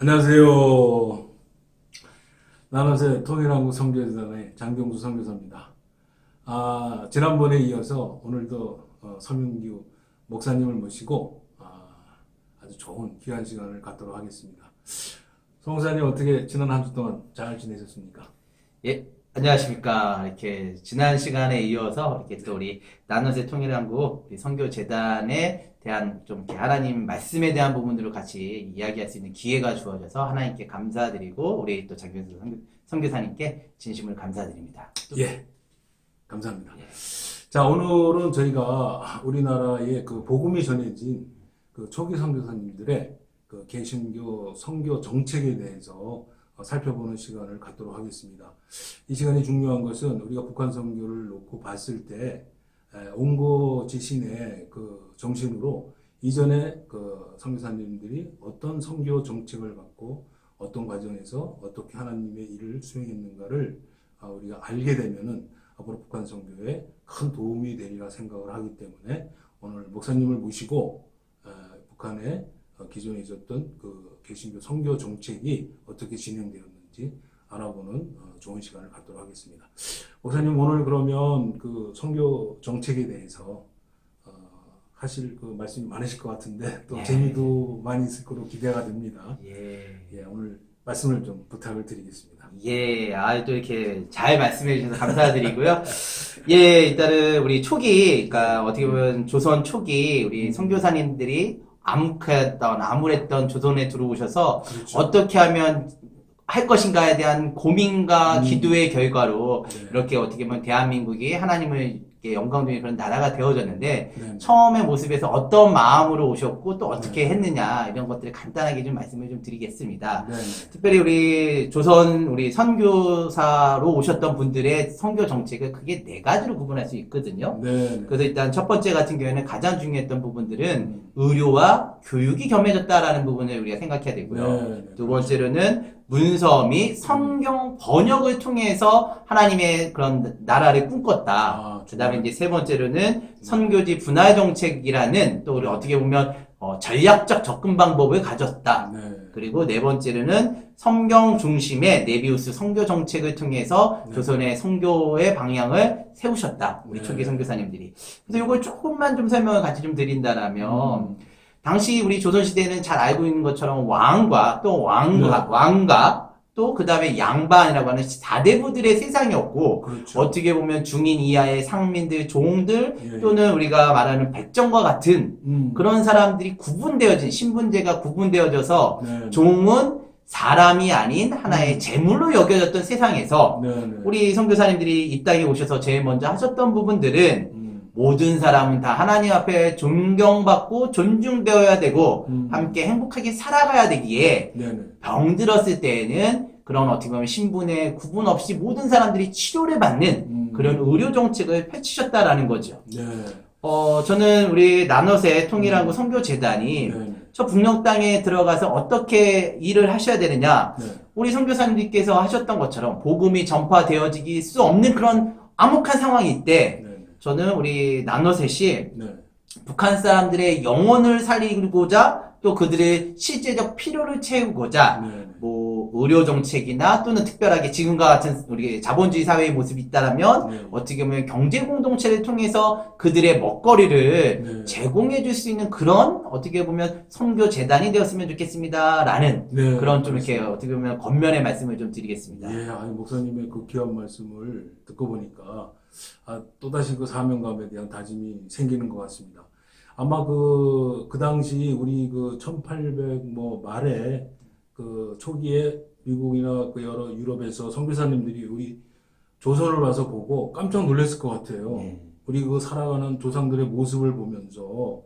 안녕하세요. 나눠세 통일한국 성교재단의 장경수 선교사입니다. 아, 지난번에 이어서 오늘도 어, 서민규 목사님을 모시고 아, 아주 좋은 귀한 시간을 갖도록 하겠습니다. 송 목사님 어떻게 지난 한 주 동안 잘 지내셨습니까? 예, 안녕하십니까. 이렇게 지난 시간에 이어서 이렇게 또 우리 나눠세 통일한국 우리 선교재단에 대한 좀 이렇게 하나님 말씀에 대한 부분들을 같이 이야기할 수 있는 기회가 주어져서 하나님께 감사드리고 우리 또 장경수 선교, 선교사님께 진심을 감사드립니다. 예, 감사합니다. 자, 오늘은 저희가 우리나라의 그 복음이 전해진 그 초기 선교사님들의 그 개신교 선교 정책에 대해서 어, 살펴보는 시간을 갖도록 하겠습니다. 이 시간이 중요한 것은 우리가 북한 선교를 놓고 봤을 때 에, 온고 지신의 그 정신으로 이전에 그 선교사님들이 어떤 선교 정책을 갖고 어떤 과정에서 어떻게 하나님의 일을 수행했는가를 아, 우리가 알게 되면은 앞으로 북한 선교에 큰 도움이 되리라 생각을 하기 때문에 오늘 목사님을 모시고 에, 북한에 어, 기존에 있었던 그 개신교 선교 정책이 어떻게 진행되었는지 알아보는 어, 좋은 시간을 갖도록 하겠습니다. 목사님 오늘 그러면 그 선교 정책에 대해서 어, 하실 그 말씀이 많으실 것 같은데 또 예. 재미도 많이 있을 거로 기대가 됩니다. 예. 예, 오늘 말씀을 좀 부탁을 드리겠습니다. 예, 아, 또 이렇게 잘 말씀해 주셔서 감사드리고요. 예, 일단은 우리 초기, 그러니까 어떻게 보면 조선 초기 우리 선교사님들이 암흑했던, 암울했던 조선에 들어오셔서 그렇죠. 어떻게 하면 할 것인가에 대한 고민과 음. 기도의 결과로 네. 이렇게 어떻게 보면 대한민국이 하나님을 영광되는 그런 나라가 되어졌는데 네. 처음의 모습에서 어떤 마음으로 오셨고 또 어떻게 했느냐 이런 것들을 간단하게 좀 말씀을 좀 드리겠습니다. 네. 특별히 우리 조선 우리 선교사로 오셨던 분들의 선교 정책을 크게 네 가지로 구분할 수 있거든요. 네. 그래서 일단 첫 번째 같은 경우에는 가장 중요했던 부분들은 음. 의료와 교육이 겸해졌다라는 부분을 우리가 생각해야 되고요. 네. 두 번째로는 문서 및 성경 번역을 통해서 하나님의 그런 나라를 꿈꿨다. 아, 그 다음에 이제 세 번째로는 선교지 분할 정책이라는 또 우리 어떻게 보면 어, 전략적 접근 방법을 가졌다. 네. 그리고 네 번째로는 성경 중심의 네비우스 선교 정책을 통해서 네. 조선의 선교의 방향을 세우셨다. 우리 네. 초기 선교사님들이. 그래서 이걸 조금만 좀 설명을 같이 좀 드린다라면 음. 당시 우리 조선 시대는 잘 알고 있는 것처럼 왕과 또 왕과 네. 왕과 또 그 다음에 양반이라고 하는 사대부들의 세상이었고 그렇죠. 어떻게 보면 중인 이하의 상민들, 종들 예, 또는 우리가 말하는 백정과 같은 음. 그런 사람들이 구분되어진 신분제가 구분되어져서 네. 종은 사람이 아닌 하나의 재물로 여겨졌던 세상에서 네, 네. 우리 선교사님들이 이 땅에 오셔서 제일 먼저 하셨던 부분들은 음. 모든 사람은 다 하나님 앞에 존경받고 존중되어야 되고 음. 함께 행복하게 살아가야 되기에 네, 네. 병들었을 때에는 그런 어떻게 보면 신분의 구분 없이 모든 사람들이 치료를 받는 음. 그런 의료 정책을 펼치셨다라는 거죠. 네. 어, 저는 우리 나넛의 통일한국 선교 재단이 네, 네. 저 북녘 땅에 들어가서 어떻게 일을 하셔야 되느냐. 네. 우리 선교사님들께서 하셨던 것처럼 복음이 전파되어지기 수 없는 그런 암흑한 네, 네. 저는 우리 나넛의 네. 북한 사람들의 영혼을 살리고자 또 그들의 실제적 필요를 채우고자 네, 네. 뭐 의료 정책이나 또는 특별하게 지금과 같은 우리 자본주의 사회의 모습이 있다라면 네. 어떻게 보면 경제 공동체를 통해서 그들의 먹거리를 네. 제공해 줄 수 있는 그런 어떻게 보면 선교 재단이 되었으면 좋겠습니다라는 네. 그런 좀 이렇게 어떻게 보면 겉면의 말씀을 좀 드리겠습니다. 예, 아니 목사님의 그 귀한 말씀을 듣고 보니까 아, 또다시 그 사명감에 대한 다짐이 생기는 것 같습니다. 아마 그, 그 당시 우리 그 1800 뭐 말에 그 초기에 미국이나 그 여러 유럽에서 선교사님들이 우리 조선을 와서 보고 깜짝 놀랐을 것 같아요. 네. 우리 그 살아가는 조상들의 모습을 보면서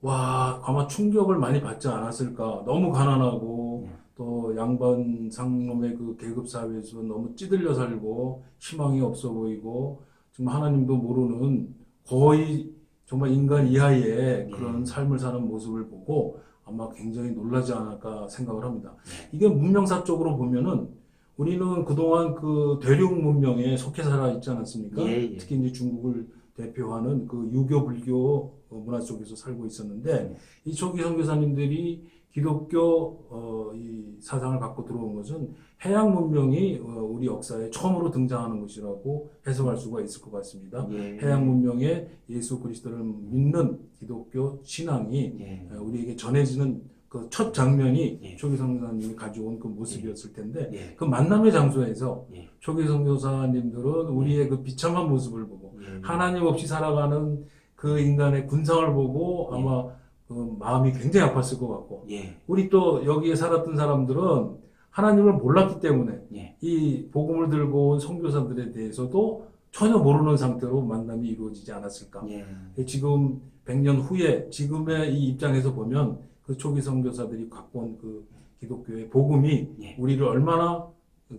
와 아마 충격을 많이 받지 않았을까 너무 가난하고 네. 또 양반 상놈의 그 계급 사회에서 너무 찌들려 살고 희망이 없어 보이고 정말 하나님도 모르는 거의 정말 인간 이하의 그런 삶을 사는 모습을 보고 아마 굉장히 놀라지 않을까 생각을 합니다. 이게 문명사적으로 보면은 우리는 그동안 그 대륙 문명에 속해 살아 있지 않았습니까? 예, 예. 특히 이제 중국을 대표하는 그 유교 불교 어, 문화 속에서 살고 있었는데 이 초기 선교사님들이 기독교 어, 이 사상을 갖고 들어온 것은 해양 문명이 어, 우리 역사에 처음으로 등장하는 것이라고 해석할 수가 있을 것 같습니다. 예. 해양 문명에 예수 그리스도를 믿는 기독교 신앙이 예. 어, 우리에게 전해지는 그 첫 장면이 예. 초기 선교사님이 가져온 그 모습이었을 텐데 예. 그 만남의 장소에서 예. 초기 선교사님들은 우리의 그 비참한 모습을 보고 예. 하나님 없이 살아가는 그 인간의 군상을 보고 예. 아마 그 마음이 굉장히 아팠을 것 같고 예. 우리 또 여기에 살았던 사람들은 하나님을 몰랐기 때문에 예. 이 복음을 들고 온 선교사들에 대해서도 전혀 모르는 상태로 만남이 이루어지지 않았을까. 예. 지금 100년 후에 지금의 이 입장에서 보면 그 초기 선교사들이 갖고 온 그 기독교의 복음이 예. 우리를 얼마나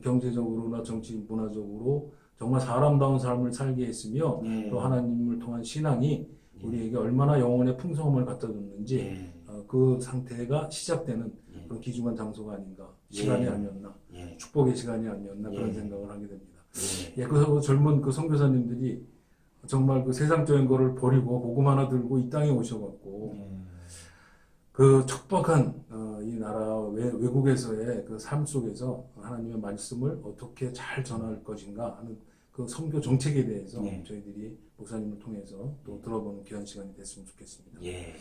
경제적으로나 정치 문화적으로 정말 사람다운 삶을 살게 했으며 예. 또 하나님을 통한 신앙이 예. 우리에게 얼마나 영혼의 풍성함을 갖다 줬는지 예. 어, 그 상태가 시작되는 예. 그런 귀중한 장소가 아닌가 시간이 예. 아니었나 예. 축복의 시간이 아니었나 그런 예. 생각을 하게 됩니다. 예. 예, 그래서 그 젊은 그 선교사님들이 정말 그 세상적인 거를 버리고 복음 하나 들고 이 땅에 오셔갖고 예. 그 척박한 어, 이 나라 외, 외국에서의 그 삶 속에서 하나님의 말씀을 어떻게 잘 전할 것인가 하는 그 선교 정책에 대해서 네. 저희들이 목사님을 통해서 또 들어보는 귀한 시간이 됐으면 좋겠습니다. 예.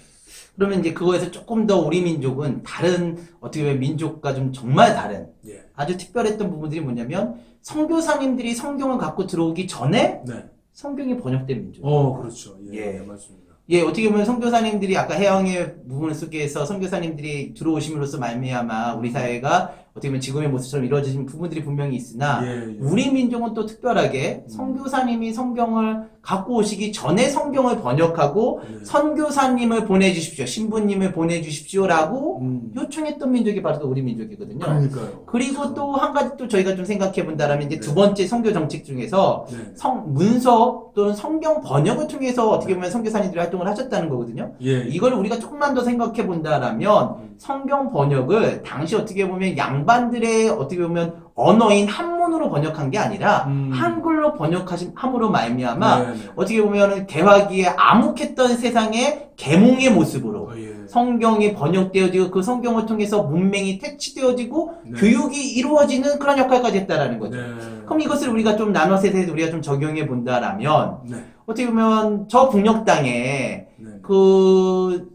그러면 이제 그거에서 조금 더 우리 민족은 다른 어떻게 보면 민족과 좀 정말 다른 예, 아주 특별했던 부분들이 뭐냐면 성교사님들이 성경을 갖고 들어오기 전에 네, 성경이 번역된 민족. 어 그렇죠. 예, 예. 네, 맞습니다. 예, 어떻게 보면 선교사님들이 아까 해영의 부분 속에서 선교사님들이 들어오심으로써 말미암아 우리 사회가 어떻게 보면 지금의 모습처럼 이루어진 부분들이 분명히 있으나 예, 예. 우리 민족은 또 특별하게 음. 선교사님이 성경을 갖고 오시기 전에 성경을 번역하고 네. 선교사님을 보내주십시오, 신부님을 보내주십시오라고 음, 요청했던 민족이 바로 또 우리 민족이거든요. 그러니까요. 그리고 또 한 가지 또 저희가 좀 생각해 본다라면 이제 네. 두 번째 선교 정책 중에서 네. 성 문서 또는 성경 번역을 통해서 어떻게 보면 선교사님들이 활동을 하셨다는 거거든요. 예, 이걸 우리가 조금만 더 생각해 본다라면 음. 성경 번역을 당시 어떻게 보면 양 반들의 어떻게 보면 언어인 한문으로 번역한 게 아니라 음. 한글로 번역하신 함으로 말미암아 네, 네. 어떻게 보면은 대화기에 암묵했던 세상의 계몽의 모습으로 어, 예. 성경이 번역되어지고 그 성경을 통해서 문맹이 퇴치되어지고 네. 교육이 이루어지는 그런 역할까지 했다라는 거죠. 네. 그럼 이것을 우리가 좀 나눠서 해서 우리가 좀 적용해 본다라면 네, 어떻게 보면 저 북녘 땅에 네. 그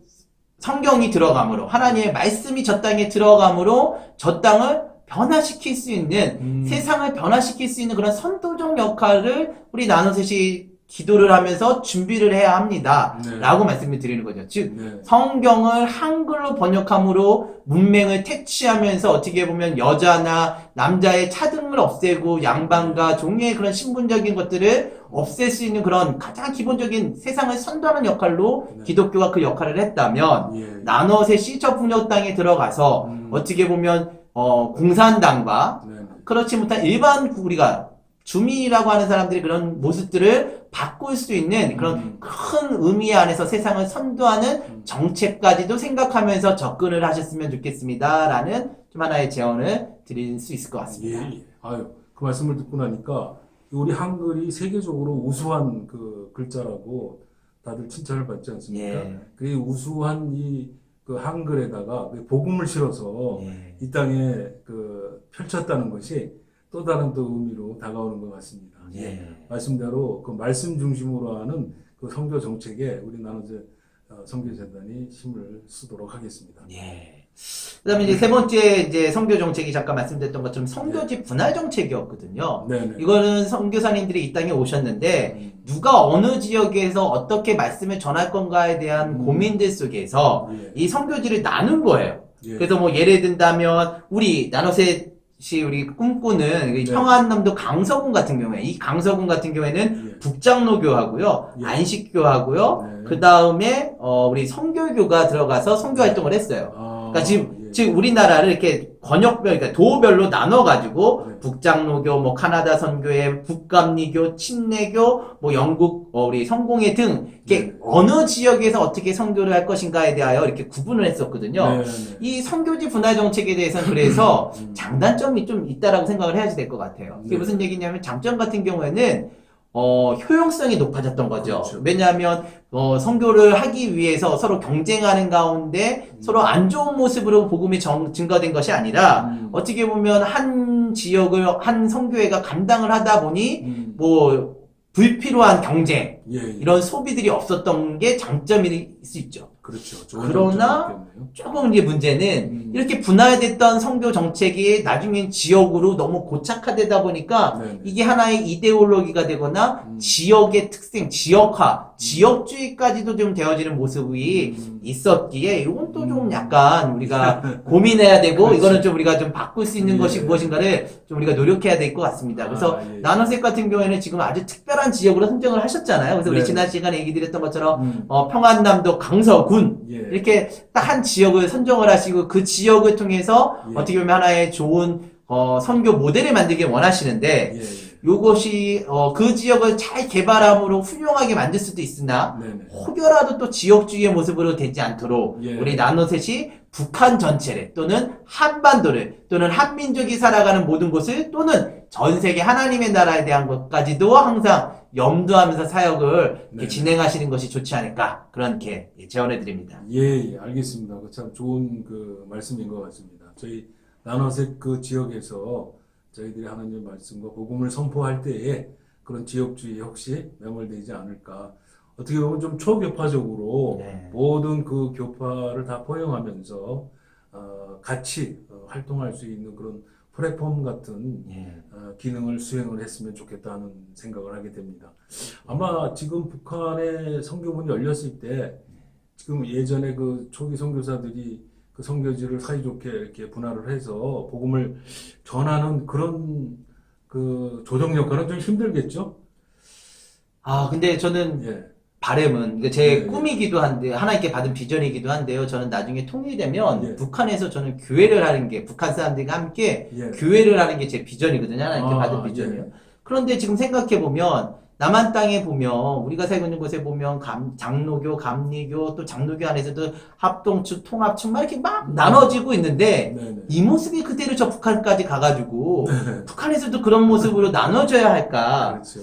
성경이 들어감으로 하나님의 말씀이 저 땅에 들어감으로 저 땅을 변화시킬 수 있는 음. 세상을 변화시킬 수 있는 그런 선도적 역할을 우리 나눠셋이 기도를 하면서 준비를 해야 합니다. 네. 라고 말씀을 드리는 거죠. 즉, 네. 성경을 한글로 번역함으로 문맹을 퇴치하면서 어떻게 보면 여자나 남자의 차등을 없애고 양반과 종의 그런 신분적인 것들을 없앨 수 있는 그런 가장 기본적인 세상을 선도하는 역할로 네. 기독교가 그 역할을 했다면 예. 저 분역 땅에 들어가서 음. 어떻게 보면 어, 공산당과 네. 네. 그렇지 못한 일반 우리가 주민이라고 하는 사람들이 그런 모습들을 바꿀 수 있는 그런 음. 큰 의미 안에서 세상을 선도하는 음. 정책까지도 생각하면서 접근을 하셨으면 좋겠습니다. 라는 좀 하나의 제언을 드릴 수 있을 것 같습니다. 예, 예. 아유, 그 말씀을 듣고 나니까 우리 한글이 세계적으로 우수한 그 글자라고 다들 칭찬을 받지 않습니까? 예. 그 우수한 이 그 한글에다가 그 복음을 실어서 예. 이 땅에 그 펼쳤다는 것이 또 다른 또 의미로 다가오는 것 같습니다. 예. 말씀대로 그 말씀 중심으로 하는 그 선교 정책에 우리 나눠제 어, 선교재단이 힘을 쓰도록 하겠습니다. 예. 그다음에 이제 세 번째 이제 선교 정책이 잠깐 말씀드렸던 것처럼 선교지 분할 정책이었거든요. 네네. 이거는 선교사님들이 이 땅에 오셨는데 음, 누가 어느 지역에서 어떻게 말씀을 전할 건가에 대한 음. 고민들 속에서 예, 이 선교지를 나눈 거예요. 예. 그래서 뭐 예를 든다면 우리 나눠셋 이 우리 꿈꾸는 이 네. 평안남도 강서군 같은 경우에 이 강서군 같은 경우에는 예. 북장로교하고요, 예. 안식교하고요, 네. 그 다음에 어 우리 성교교가 들어가서 선교 활동을 했어요. 아, 그러니까 지금 예. 지금 우리나라를 이렇게 권역별, 그러니까 도별로 나눠 가지고 네. 북장로교, 뭐 카나다 선교회, 북감리교, 침례교, 뭐 영국 어, 우리 성공회 등 이렇게 네. 어느 지역에서 어떻게 선교를 할 것인가에 대하여 이렇게 구분을 했었거든요. 네, 네. 이 선교지 분할 정책에 대해서는 그래서 음. 장단점이 좀 있다라고 생각을 해야지 될 것 같아요. 이게 네. 무슨 얘기냐면 장점 같은 경우에는 어, 효용성이 높아졌던 거죠. 그렇죠. 왜냐하면 어, 선교를 하기 위해서 서로 경쟁하는 가운데 음. 서로 안 좋은 모습으로 복음이 정- 증거된 것이 아니라 음. 어떻게 보면 한 지역을 한 선교회가 감당을 하다 보니 음. 뭐 불필요한 경쟁 예, 예. 이런 소비들이 없었던 게 장점일 수 있죠. 그렇죠. 그러나. 조금 이제 문제는 음. 이렇게 분화됐던 선교 정책이 나중엔 지역으로 너무 고착화되다 보니까 네네. 이게 하나의 이데올로기가 되거나 음. 지역의 특性, 지역화, 지역주의까지도 좀 되어지는 모습이 음. 있었기에 이건 또좀 음. 약간 우리가 고민해야 되고. 이거는 좀 우리가 좀 바꿀 수 있는 예. 것이 무엇인가를 좀 우리가 노력해야 될 것 같습니다. 그래서 아, 예. 나노색 같은 경우에는 지금 아주 특별한 지역으로 선정을 하셨잖아요. 그래서 우리 네. 지난 시간에 얘기 드렸던 것처럼 음. 어, 평안남도 강서 군 예. 이렇게 딱 한 지역을 선정을 하시고 그 지역을 통해서 예. 어떻게 보면 하나의 좋은 어, 선교 모델을 만들길 원하시는데 예, 예. 요것이 어, 그 지역을 잘 개발함으로 훌륭하게 만들 수도 있으나 네네. 혹여라도 또 지역주의의 모습으로 되지 않도록 예. 우리 나노셋이 북한 전체를 또는 한반도를 또는 한민족이 살아가는 모든 곳을 또는 전 세계 하나님의 나라에 대한 것까지도 항상 염두하면서 사역을 이렇게 네. 진행하시는 것이 좋지 않을까 그렇게 제언해 드립니다. 예, 예, 알겠습니다. 그참 좋은 그 말씀인 것 같습니다. 저희 나노색 그 지역에서 저희들이 하나님의 말씀과 복음을 선포할 때에 그런 지역주의에 혹시 매몰되지 않을까. 어떻게 보면 좀 초교파적으로 네. 모든 그 교파를 다 포용하면서 어, 같이 어, 활동할 수 있는 그런 플랫폼 같은 예. 어, 기능을 수행을 했으면 좋겠다는 생각을 하게 됩니다. 아마 지금 북한의 선교문이 열렸을 때 지금 예전에 그 초기 선교사들이 그 선교지를 사이좋게 이렇게 분할을 해서 복음을 전하는 그런 그 조정 역할은 좀 힘들겠죠? 아 근데 저는 예. 바램은 이게 제 네. 꿈이기도 한데 하나님께 받은 비전이기도 한데요. 저는 나중에 통일되면 예. 북한에서 저는 교회를 하는 게 북한 사람들과 함께 예. 교회를 하는 게 제 비전이거든요. 하나님께 아, 받은 비전이요. 그런데 지금 생각해 보면 남한 땅에 보면 우리가 살고 있는 곳에 보면 감- 장로교, 감리교 또 장로교 안에서도 합동축, 통합축 막 이렇게 막 나눠지고 있는데 네 네. 이 모습이 그대로 저 북한까지 가가지고 북한에서도 그런 모습으로 나눠져야 할까? 그렇죠.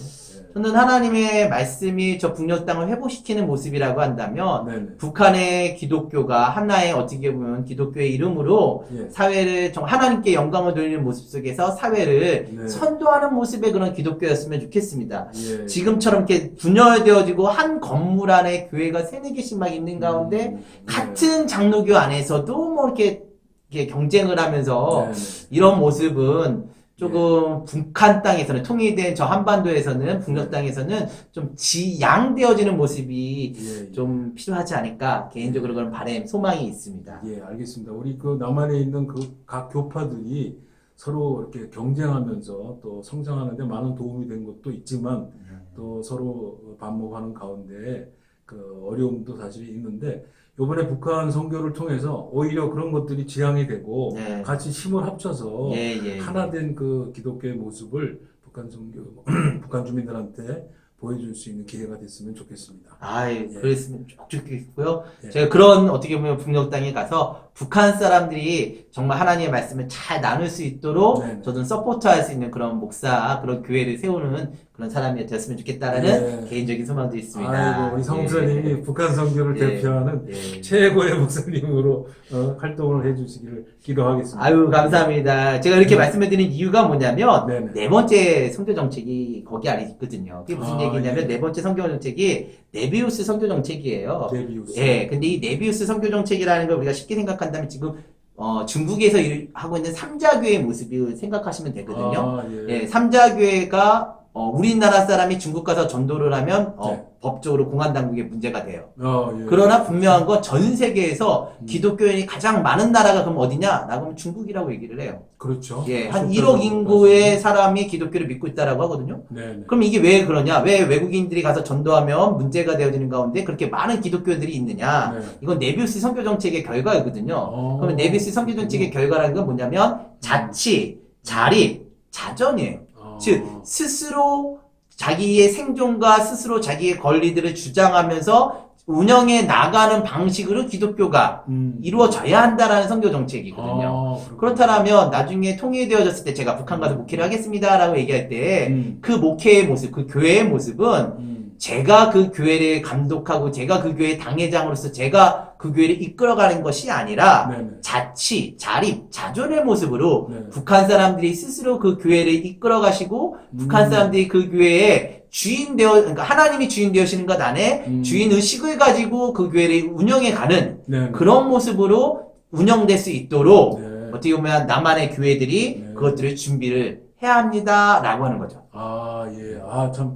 예. 저는 하나님의 말씀이 저 북녘 땅을 회복시키는 모습이라고 한다면 네네. 북한의 기독교가 하나의 어떻게 보면 기독교의 이름으로 예. 사회를 정- 하나님께 영광을 돌리는 모습 속에서 사회를 네. 선도하는 모습의 그런 기독교였으면 좋겠습니다. 예. 지금처럼 이렇게 분열되어지고 한 건물 안에 교회가 세네 개씩 막 있는 가운데 음, 네. 같은 장로교 안에서도 뭐 이렇게, 이렇게 경쟁을 하면서 네네. 이런 모습은 조금 예. 북한 땅에서는 통일된 저 한반도에서는 북녘 땅에서는 좀 지양되어지는 모습이 예, 예. 좀 필요하지 않을까 개인적으로 그런 바램 소망이 있습니다. 예, 알겠습니다. 우리 그 남한에 있는 그 각 교파들이 서로 이렇게 경쟁하면서 또 성장하는데 많은 도움이 된 것도 있지만 또 서로 반목하는 가운데 그 어려움도 사실 있는데 이번에 북한 선교를 통해서 오히려 그런 것들이 지향이 되고 네. 같이 힘을 합쳐서 예, 예. 하나 된 그 기독교의 모습을 북한 선교 북한 주민들한테 보여줄 수 있는 기회가 됐으면 좋겠습니다. 아이, 예. 그랬으면 쭉 좋겠고요. 예. 제가 그런 어떻게 보면 북녘 땅에 가서 북한 사람들이 정말 하나님의 말씀을 잘 나눌 수 있도록 네네. 저는 서포트할 수 있는 그런 목사, 그런 교회를 세우는 그런 사람이 되었으면 좋겠다라는 예. 개인적인 소망도 있습니다. 아이고 우리 성 목사님이 예. 북한 선교를 예. 대표하는 예. 최고의 목사님으로 어, 활동을 해주시기를 기도하겠습니다. 아유 감사합니다. 제가 이렇게 네. 말씀드리는 이유가 뭐냐면 네네. 네 번째 선교 정책이 거기 안에 있거든요. 그게 무슨 아, 얘기냐면 예. 네 번째 선교 정책이 네비우스 선교 정책이에요. 데비우스. 예, 근데 이 네비우스 선교 정책이라는 걸 우리가 쉽게 생각한다면 지금 어, 중국에서 일- 하고 있는 삼자교의 모습을 생각하시면 되거든요. 아, 예. 예, 삼자교회가 어, 우리나라 사람이 중국 가서 전도를 하면 어, 네. 법적으로 공안 당국에 문제가 돼요. 아, 예. 그러나 분명한 건 전 세계에서 음. 기독교인이 가장 많은 나라가 그럼 어디냐? 라고 하면 중국이라고 얘기를 해요. 그렇죠. 예, 한 그렇죠. 1억 인구의 사람이 기독교를 믿고 있다라고 하거든요. 네 네. 그럼 이게 왜 그러냐? 왜 외국인들이 가서 전도하면 문제가 되어지는 가운데 그렇게 많은 기독교들이 있느냐? 네. 이건 네비우스 선교 정책의 결과이거든요. 어, 그러면 네비우스 선교 정책의 결과라는 건 뭐냐면 자치, 자립, 자전이에요. 어, 즉 스스로 자기의 생존과 스스로 자기의 권리들을 주장하면서 운영해 나가는 방식으로 기독교가 음. 이루어져야 한다라는 선교 정책이거든요. 아. 그렇다면 나중에 통일되어졌을 때 제가 북한 가서 목회를 하겠습니다라고 얘기할 때그 음. 목회의 모습, 그 교회의 모습은 음. 제가 그 교회를 감독하고 제가 그 교회 당회장으로서 제가 그 교회를 이끌어가는 것이 아니라 네네. 자치, 자립, 자존의 모습으로 네. 북한 사람들이 스스로 그 교회를 이끌어 가시고 북한 음. 사람들이 그 교회의 주인 되어 그러니까 하나님이 주인 되시는 것 안에 음. 주인 의식을 가지고 그 교회를 운영해 가는 네. 그런 모습으로 운영될 수 있도록 네. 어떻게 보면 남한의 교회들이 네. 그것들을 준비를 해야 합니다라고 하는 거죠. 아, 예. 아, 참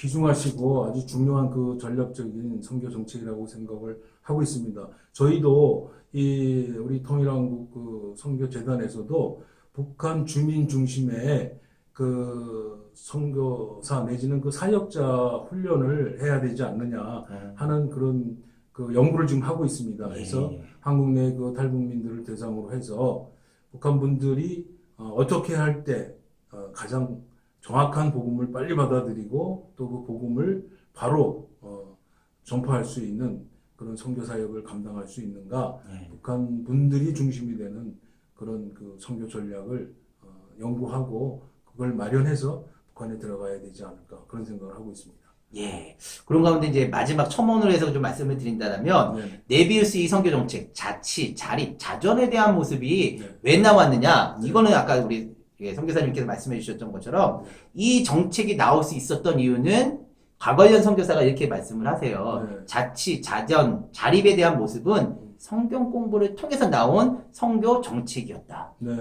귀중하시고 아주 중요한 그 전략적인 선교 정책이라고 생각을 하고 있습니다. 저희도 이 우리 통일한국 그 선교 재단에서도 북한 주민 중심의 그 선교사 내지는 그 사역자 훈련을 해야 되지 않느냐 하는 그런 그 연구를 지금 하고 있습니다. 그래서 예. 한국 내 그 탈북민들을 대상으로 해서 북한 분들이 어, 어떻게 할때 어, 가장 정확한 복음을 빨리 받아들이고 또 그 복음을 바로 어, 전파할 수 있는 그런 선교 사역을 감당할 수 있는가 예. 북한 분들이 중심이 되는 그런 그 선교 전략을 어, 연구하고 그걸 마련해서 북한에 들어가야 되지 않을까 그런 생각을 하고 있습니다. 예. 그런 가운데 이제 마지막 첨언으로 해서 좀 말씀을 드린다면 네. 네비우스의 선교 정책, 자치, 자립, 자존에 대한 모습이 네. 왜 나왔느냐? 네. 이거는 아까 우리 예, 선교사님께서 말씀해 주셨던 것처럼 이 정책이 나올 수 있었던 이유는 과거현 선교사가 이렇게 말씀을 하세요. 네. 자치, 자전, 자립에 대한 모습은 성경 공부를 통해서 나온 선교 정책이었다. 네.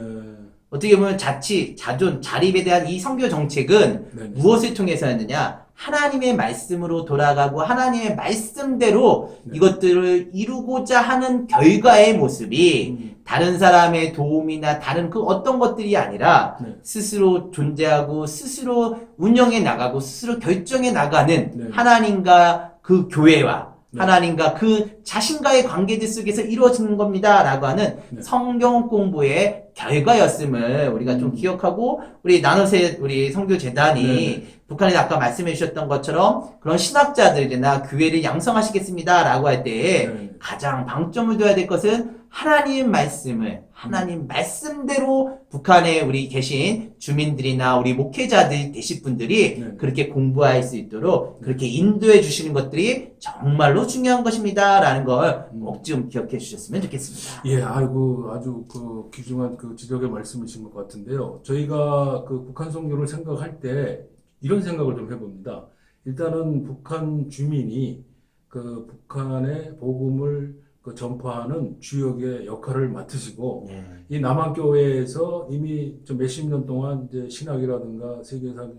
어떻게 보면 자치, 자존, 자립에 대한 이 선교 정책은 네. 네. 무엇을 통해서였느냐? 하나님의 말씀으로 돌아가고 하나님의 말씀대로 네. 이것들을 이루고자 하는 결과의 모습이 음, 다른 사람의 도움이나 다른 그 어떤 것들이 아니라 네. 스스로 존재하고 스스로 운영해 나가고 스스로 결정해 나가는 네. 하나님과 그 교회와 네. 하나님과 그 자신과의 관계들 속에서 이루어지는 겁니다라고 하는 네. 성경 공부의 결과였음을 우리가 좀 음. 기억하고 우리 나노세 우리 성교 재단이 네. 북한에 아까 말씀해 주셨던 것처럼 그런 신학자들이나 교회를 양성하시겠습니다라고 할 때에 네. 가장 방점을 둬야 될 것은 하나님 말씀을 하나님 말씀대로 북한에 우리 계신 주민들이나 우리 목회자들 되실 분들이 네. 그렇게 공부할 수 있도록 그렇게 인도해 주시는 것들이 정말로 중요한 것입니다라는 걸 음. 꼭좀 기억해 주셨으면 좋겠습니다. 예, 아이고 아주 그 귀중한 그 지적의 말씀이신 것 같은데요. 저희가 그 북한 선교를 생각할 때 이런 생각을 좀 해봅니다. 일단은 북한 주민이 그 북한의 복음을 그 전파하는 주역의 역할을 맡으시고 예. 이 남한교회에서 이미 좀 몇십 년 동안 이제 신학이라든가 세계사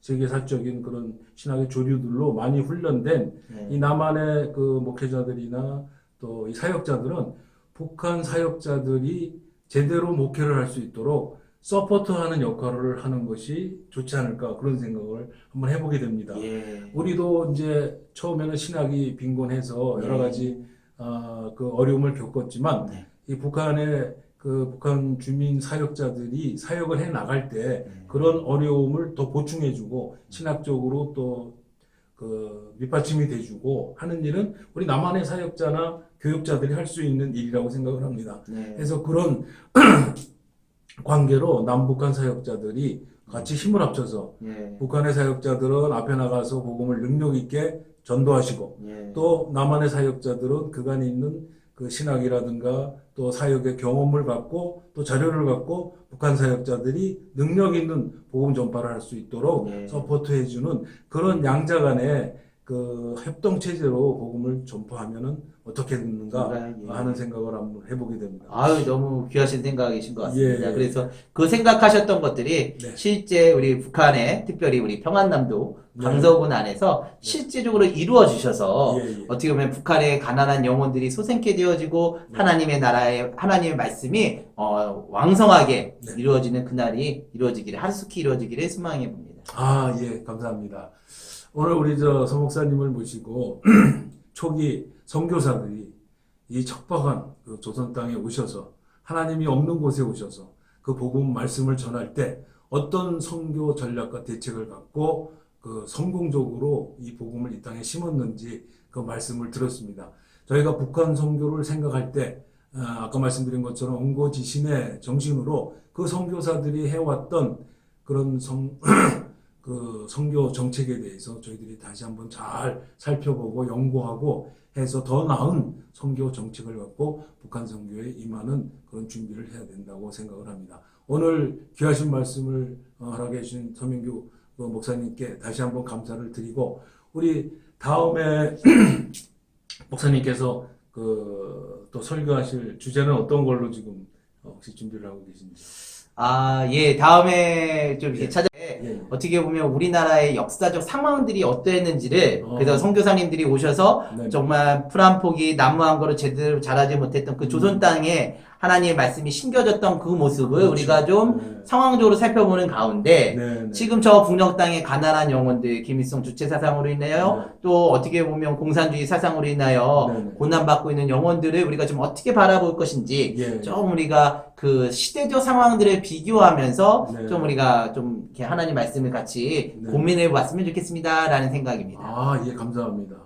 세계사적인 그런 신학의 조류들로 많이 훈련된 이 예. 남한의 그 목회자들이나 또 이 사역자들은 북한 사역자들이 제대로 목회를 할 수 있도록 서포트하는 역할을 하는 것이 좋지 않을까 그런 생각을 한번 해보게 됩니다. 예. 우리도 이제 처음에는 신학이 빈곤해서 여러 네. 가지 어, 그 어려움을 겪었지만 네. 이 북한의 그 북한 주민 사역자들이 사역을 해 나갈 때 네. 그런 어려움을 더 보충해주고 신학적으로 또 그 밑받침이 돼주고 하는 일은 우리 남한의 사역자나 교육자들이 할 수 있는 일이라고 생각을 합니다. 네. 그래서 그런 관계로 남북한 사역자들이 같이 힘을 합쳐서 예. 북한의 사역자들은 앞에 나가서 복음을 능력 있게 전도하시고 예. 또 남한의 사역자들은 그간에 있는 그 신학이라든가 또 사역의 경험을 갖고 또 자료를 갖고 북한 사역자들이 능력 있는 복음 전파를 할 수 있도록 네. 서포트해주는 그런 양자 간의 그 협동 체제로 복음을 전파하면은 어떻게 됐는가 예. 하는 생각을 한번 해보게 됩니다. 아유 너무 귀하신 생각이신 것 같습니다. 예, 예. 그래서 그 생각하셨던 것들이 네. 실제 우리 북한에 특별히 우리 평안남도 네. 강서군 안에서 실제적으로 이루어 주셔서 예, 예. 어떻게 보면 북한의 가난한 영혼들이 소생케 되어지고 네. 하나님의 나라의 하나님의 말씀이 어, 왕성하게 네. 이루어지는 그날이 이루어지기를 하루속히 이루어지기를 소망해 봅니다. 아, 예, 감사합니다. 오늘 우리 저 서목사님을 모시고 초기 선교사들이 이 척박한 그 조선 땅에 오셔서 하나님이 없는 곳에 오셔서 그 복음 말씀을 전할 때 어떤 선교 전략과 대책을 갖고 그 성공적으로 이 복음을 이 땅에 심었는지 그 말씀을 들었습니다. 저희가 북한 선교를 생각할 때 아, 아까 말씀드린 것처럼 온고지신의 정신으로 그 선교사들이 해왔던 그런 성, 그 선교 정책에 대해서 저희들이 다시 한번 잘 살펴보고 연구하고 해서 더 나은 선교 정책을 갖고 북한 선교에 임하는 그런 준비를 해야 된다고 생각을 합니다. 오늘 귀하신 말씀을 어, 허락해 주신 서민규 그 목사님께 다시 한번 감사를 드리고 우리 다음에 목사님께서 그 또 설교하실 주제는 어떤 걸로 지금 어, 혹시 준비를 하고 계신지? 아, 예, 다음에 좀 이렇게 예. 찾아, 예. 어떻게 보면 우리나라의 역사적 상황들이 어떠했는지를, 어. 그래서 선교사님들이 오셔서 네. 정말 풀한 포기 나무한 거를 제대로 자라지 못했던 그 조선 음. 땅에 하나님의 말씀이 심겨졌던 그 모습을 그렇죠. 우리가 좀 네. 상황적으로 살펴보는 가운데, 네, 네. 지금 저 북녘 땅의 가난한 영혼들, 김일성 주체 사상으로 인하여 네. 또 어떻게 보면 공산주의 사상으로 인하여 네, 네. 고난받고 있는 영혼들을 우리가 좀 어떻게 바라볼 것인지 예. 좀 우리가 그 시대적 상황들을 비교하면서 네. 좀 우리가 좀 이렇게 하나님 말씀을 같이 네. 고민해 봤으면 좋겠습니다라는 생각입니다. 아, 예, 감사합니다.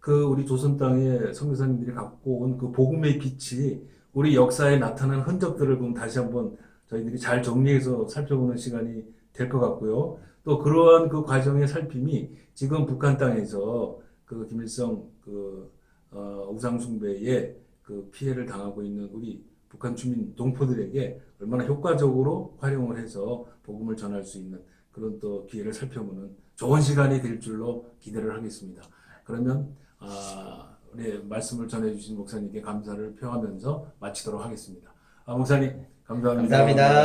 그 우리 조선 땅에 선교사님들이 갖고 온 그 복음의 빛이 우리 역사에 나타난 흔적들을 그럼 다시 한번 저희들이 잘 정리해서 살펴보는 시간이 될 것 같고요. 또 그러한 그 과정의 살핌이 지금 북한 땅에서 그 김일성 그 어, 우상숭배에 그 피해를 당하고 있는 우리 북한 주민 동포들에게 얼마나 효과적으로 활용을 해서 복음을 전할 수 있는 그런 또 기회를 살펴보는 좋은 시간이 될 줄로 기대를 하겠습니다. 그러면 아, 우리 말씀을 전해주신 목사님께 감사를 표하면서 마치도록 하겠습니다. 아, 목사님 감사합니다. 감사합니다.